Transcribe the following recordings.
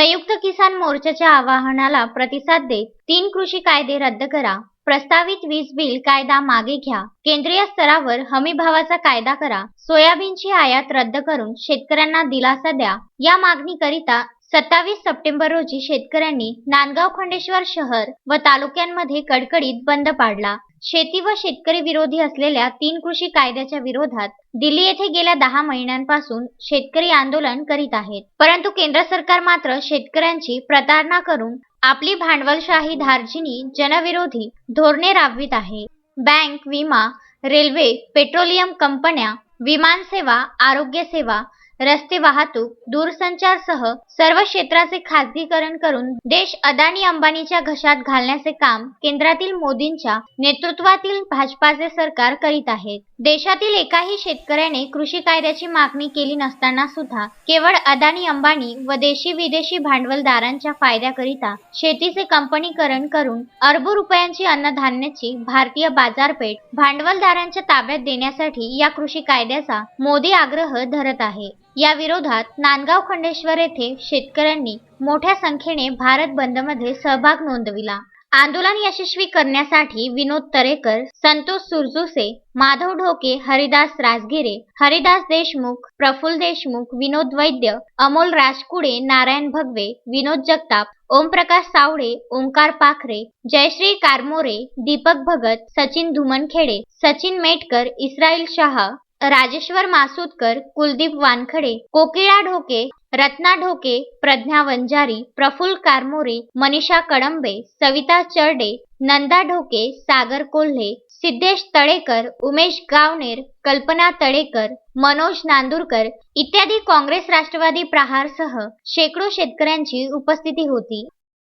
संयुक्त किसान मोर्चाच्या आवाहनाला प्रतिसाद देत तीन कृषी कायदे रद्द करा. प्रस्तावित वीज बिल कायदा मागे घ्या. केंद्रीय स्तरावर हमी भावाचा कायदा करा. सोयाबीनची आयात रद्द करून शेतकऱ्यांना दिलासा द्या. या मागणीकरिता सत्तावीस सप्टेंबर रोजी शेतकऱ्यांनी नांदगाव खंडेश्वर शहर व तालुक्यांमध्ये कडकडीत बंद पाडला. शेती व शेतकरी विरोधी असलेल्या तीन कृषी कायद्याच्या विरोधात दिल्ली येथे गेल्या दहा महिन्यांपासून शेतकरी आंदोलन करीत आहेत. परंतु केंद्र सरकार मात्र शेतकऱ्यांची प्रतारणा करून आपली भांडवलशाही धार्जिनी जनविरोधी धोरणे राबवित आहे. बँक विमा रेल्वे पेट्रोलियम कंपन्या विमानसेवा आरोग्य सेवा रस्ते वाहतूक दूरसंचारसह सर्व क्षेत्राचे खासगीकरण करून देश अदानी अंबानीच्या घशात घालण्याचे काम केंद्रातील मोदींच्या नेतृत्वातील भाजपाचे सरकार करीत आहे. देशातील एकाही शेतकऱ्याने कृषी कायद्याची मागणी केली नसताना सुद्धा केवळ अदानी अंबानी व देशी विदेशी भांडवलदारांच्या फायद्याकरिता शेतीचे कंपनीकरण करून अरबो रुपयांची अन्नधान्याची भारतीय बाजारपेठ भांडवलदारांच्या ताब्यात देण्यासाठी या कृषी कायद्याचा मोदी आग्रह धरत आहे. या विरोधात नांदगाव खंडेश्वर येथे शेतकऱ्यांनी मोठ्या संख्येने भारत बंदमध्ये सहभाग नोंदविला. आंदोलन यशस्वी करण्यासाठी विनोद तरेकर संतोष सुरजुसे माधव ढोके हरिदास राजगिरे हरिदास देशमुख प्रफुल्ल देशमुख विनोद वैद्य अमोल राजकुडे नारायण भगवे विनोद जगताप ओमप्रकाश सावळे ओंकार पाखरे जयश्री कारमोरे दीपक भगत सचिन धुमनखेडे सचिन मेटकर इस्राईल शाह राजेश्वर मासुदकर कुलदीप वानखडे कोकिळा ढोके रत्ना ढोके प्रज्ञा वंजारी प्रफुल्ल कारमोरे मनीषा कडंबे सविता चर्डे नंदा ढोके सागर कोल्हे सिद्धेश तळेकर उमेश गावनेर कल्पना तळेकर मनोज नांदूरकर इत्यादी काँग्रेस राष्ट्रवादी प्रहारसह शेकडो शेतकऱ्यांची उपस्थिती होती.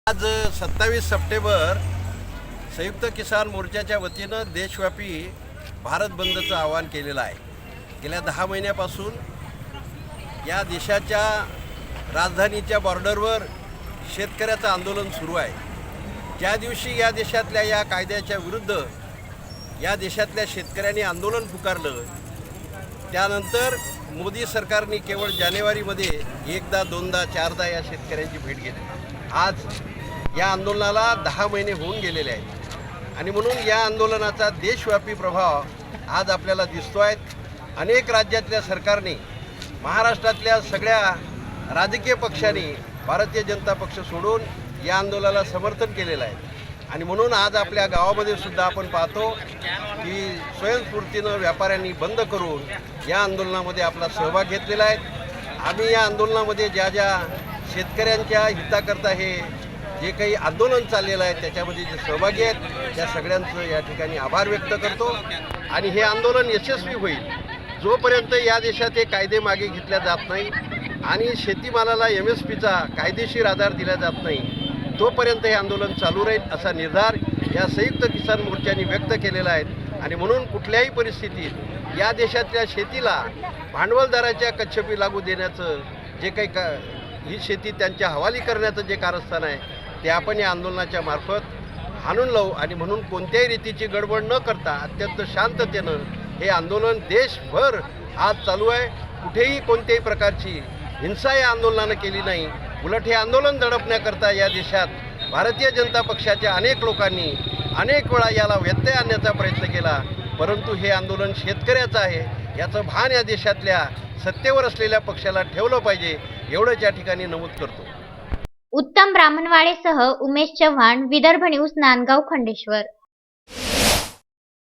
आज सत्तावीस सप्टेंबर संयुक्त किसान मोर्चाच्या वतीनं देशव्यापी भारत बंदचं आवाहन केलेलं आहे. गेल्या दहा महिन्यापासून या देशाच्या राजधानीच्या बॉर्डरवर शेतकऱ्याचं आंदोलन सुरू आहे. ज्या दिवशी या देशातल्या या कायद्याच्या विरुद्ध या देशातल्या शेतकऱ्यांनी आंदोलन पुकारलं त्यानंतर मोदी सरकारने केवळ जानेवारीमध्ये एकदा दोनदा चारदा या शेतकऱ्यांची भेट घेतली. आज या आंदोलनाला दहा महिने होऊन गेलेले आहेत. आणि म्हणून या आंदोलनाचा देशव्यापी प्रभाव आज आपल्याला दिसतो आहे अनेक राज्यातल्या सरकारने महाराष्ट्रातल्या सगळ्या राजकीय पक्षांनी भारतीय जनता पक्ष सोडून या आंदोलनाला समर्थन केलेलं आहे. आणि म्हणून आज आपल्या गावामध्ये सुद्धा आपण पाहतो की स्वयंस्फूर्तीनं व्यापाऱ्यांनी बंद करून या आंदोलनामध्ये आपला सहभाग घेतलेला आहे. आम्ही या आंदोलनामध्ये ज्या ज्या शेतकऱ्यांच्या हिताकरता हे जे काही आंदोलन चाललेलं आहे त्याच्यामध्ये जे सहभागी आहेत त्या सगळ्यांचं या ठिकाणी आभार व्यक्त करतो. आणि हे आंदोलन यशस्वी होईल. जोपर्यंत या देशात हे कायदे मागे घेतल्या जात नाही आणि शेतीमालाला एम एस पीचा कायदेशीर आधार दिला जात नाही तोपर्यंत हे आंदोलन चालू राहील असा निर्धार या संयुक्त किसान मोर्चाने व्यक्त केलेला आहे. आणि म्हणून कुठल्याही परिस्थितीत या देशातल्या शेतीला भांडवलदाराच्या कच्छपी लागू देण्याचं जे काही का ही शेती त्यांच्या हवाली करण्याचं जे कारस्थान आहे ते आपण या आंदोलनाच्या मार्फत हाणून लावू. आणि म्हणून कोणत्याही रीतीची गडबड न करता अत्यंत शांततेनं हे आंदोलन देशभर आज चालू आहे. कुठेही कोणत्याही प्रकारची हिंसा या आंदोलनानं केली नाही. उलट हे आंदोलन दडपण्याकरता या देशात भारतीय जनता पक्षाच्या अनेक लोकांनी अनेक वेळा याला व्यत्यय आणण्याचा प्रयत्न केला. परंतु हे आंदोलन शेतकऱ्याचं आहे. याचं भान या देशातल्या सत्तेवर असलेल्या पक्षाला ठेवलं पाहिजे एवढंच या ठिकाणी नमूद करतो. उत्तम ब्राह्मणवाडेसह उमेश चव्हाण विदर्भ न्यूज नांदगाव खंडेश्वर.